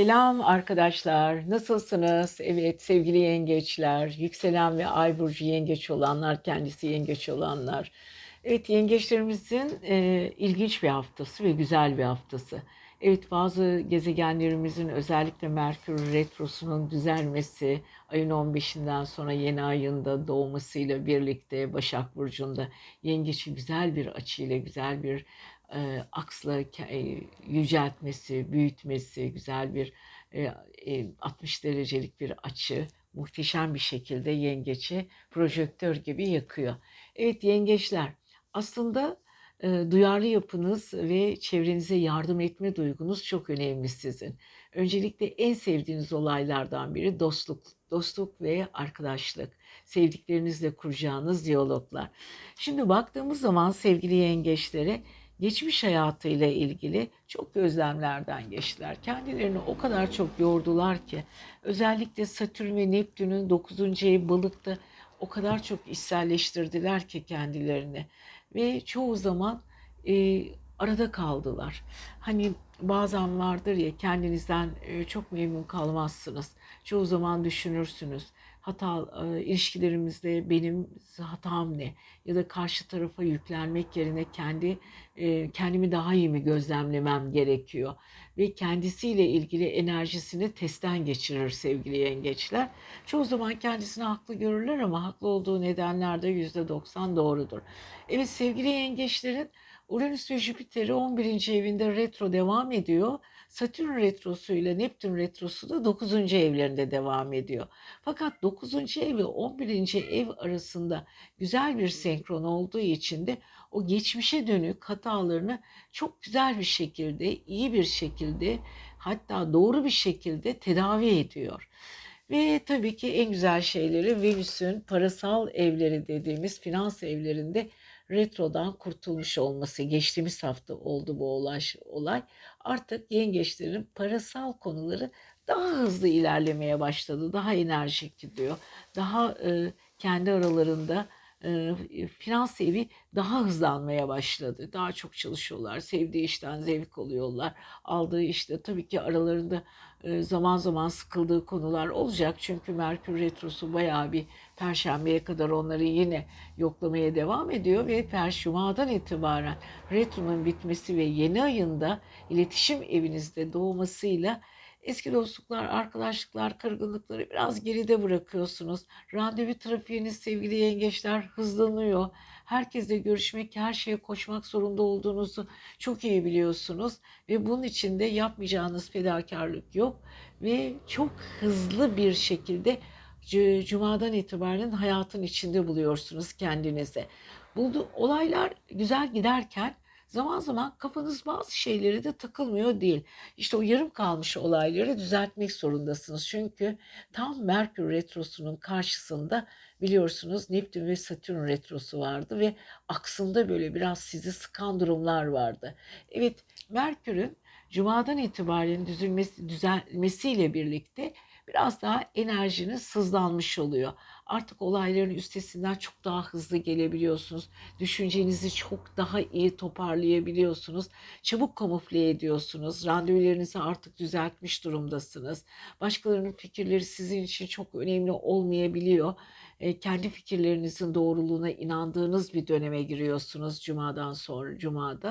Selam arkadaşlar. Nasılsınız? Evet sevgili yengeçler, yükselen ve ay burcu yengeç olanlar, kendisi yengeç olanlar. Evet yengeçlerimizin e, ilginç bir haftası ve güzel bir haftası. Evet bazı gezegenlerimizin özellikle Merkür Retrosu'nun düzelmesi, ayın 15'inden sonra yeni ayında doğmasıyla birlikte Başak Burcu'nda yengeçi güzel bir açıyla, güzel bir e, aksla e, yüceltmesi, büyütmesi, güzel bir e, e, 60 derecelik bir açı muhteşem bir şekilde yengeçi projektör gibi yakıyor. Evet yengeçler aslında e, duyarlı yapınız ve çevrenize yardım etme duygunuz çok önemli sizin. Öncelikle en sevdiğiniz olaylardan biri dostluk, dostluk ve arkadaşlık. Sevdiklerinizle kuracağınız diyaloglar. Şimdi baktığımız zaman sevgili yengeçlere geçmiş hayatıyla ilgili çok gözlemlerden geçtiler. Kendilerini o kadar çok yordular ki özellikle Satürn ve Neptün'ün 9. ev balıkta o kadar çok içselleştirdiler ki kendilerini ve çoğu zaman e, arada kaldılar. Hani bazen vardır ya kendinizden e, çok memnun kalmazsınız. Çoğu zaman düşünürsünüz. Hata e, ilişkilerimizde benim hatam ne? Ya da karşı tarafa yüklenmek yerine kendi e, kendimi daha iyi mi gözlemlemem gerekiyor? Ve kendisiyle ilgili enerjisini testten geçirir sevgili yengeçler. Çoğu zaman kendisini haklı görürler ama haklı olduğu nedenler de %90 doğrudur. Evet sevgili yengeçlerin Uranüs ve Jüpiter'i 11. evinde retro devam ediyor. Satürn retrosu ile Neptün retrosu da 9. evlerinde devam ediyor. Fakat 9. ev ve 11. ev arasında güzel bir senkron olduğu için de o geçmişe dönük hatalarını çok güzel bir şekilde, iyi bir şekilde hatta doğru bir şekilde tedavi ediyor. Ve tabii ki en güzel şeyleri Venüs'ün parasal evleri dediğimiz finans evlerinde retrodan kurtulmuş olması. Geçtiğimiz hafta oldu bu olay. olay. Artık yengeçlerin parasal konuları daha hızlı ilerlemeye başladı. Daha enerjik gidiyor. Daha e, kendi aralarında finans evi daha hızlanmaya başladı. Daha çok çalışıyorlar. Sevdiği işten zevk alıyorlar. Aldığı işte tabii ki aralarında zaman zaman sıkıldığı konular olacak. Çünkü Merkür Retrosu bayağı bir Perşembeye kadar onları yine yoklamaya devam ediyor ve Per Cuma'dan itibaren Retro'nun bitmesi ve yeni ayında iletişim evinizde doğmasıyla Eski dostluklar, arkadaşlıklar, kırgınlıkları biraz geride bırakıyorsunuz. Randevu trafiğiniz sevgili yengeçler hızlanıyor. Herkesle görüşmek, her şeye koşmak zorunda olduğunuzu çok iyi biliyorsunuz. Ve bunun için de yapmayacağınız fedakarlık yok. Ve çok hızlı bir şekilde Cuma'dan itibaren hayatın içinde buluyorsunuz kendinize. Buldu, olaylar güzel giderken zaman zaman kafanız bazı şeyleri de takılmıyor değil. İşte o yarım kalmış olayları düzeltmek zorundasınız. Çünkü tam Merkür Retrosu'nun karşısında biliyorsunuz Neptün ve Satürn Retrosu vardı ve aksında böyle biraz sizi sıkan durumlar vardı. Evet Merkür'ün Cuma'dan itibaren düzülmesi, düzelmesiyle birlikte biraz daha enerjiniz hızlanmış oluyor. Artık olayların üstesinden çok daha hızlı gelebiliyorsunuz. Düşüncenizi çok daha iyi toparlayabiliyorsunuz. Çabuk kamufle ediyorsunuz. Randevularınızı artık düzeltmiş durumdasınız. Başkalarının fikirleri sizin için çok önemli olmayabiliyor. Kendi fikirlerinizin doğruluğuna inandığınız bir döneme giriyorsunuz Cuma'dan sonra Cuma'da.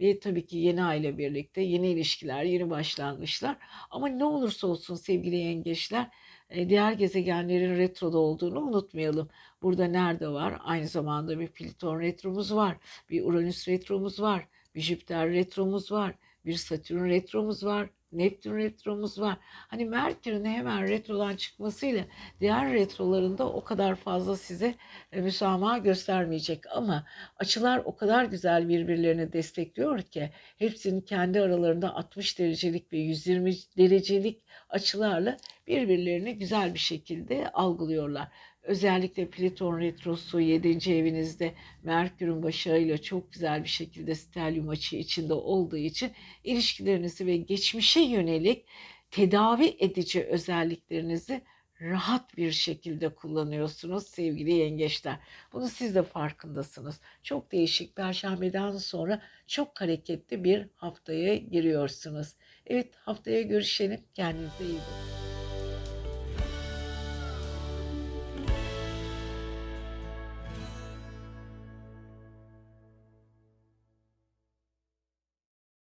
Ve tabii ki yeni aile birlikte yeni ilişkiler, yeni başlangıçlar. Ama ne olursa olsun sevgili yengeçler diğer gezegenlerin retroda olduğunu unutmayalım. Burada nerede var? Aynı zamanda bir Plüton retromuz var, bir Uranüs retromuz var, bir Jüpiter retromuz var, bir Satürn retromuz var, Neptün retromuz var. Hani Merkür'ün hemen retrodan çıkmasıyla diğer retrolarında o kadar fazla size e, müsamaha göstermeyecek. Ama açılar o kadar güzel birbirlerini destekliyor ki hepsinin kendi aralarında 60 derecelik ve 120 derecelik açılarla birbirlerini güzel bir şekilde algılıyorlar. Özellikle Plüton retrosu 7. evinizde Merkür'ün başarıyla çok güzel bir şekilde stelyum açı içinde olduğu için ilişkilerinizi ve geçmişe yönelik tedavi edici özelliklerinizi rahat bir şekilde kullanıyorsunuz sevgili yengeçler. Bunu siz de farkındasınız. Çok değişik Perşembeden sonra çok hareketli bir haftaya giriyorsunuz. Evet haftaya görüşelim. Kendinize iyi bakın.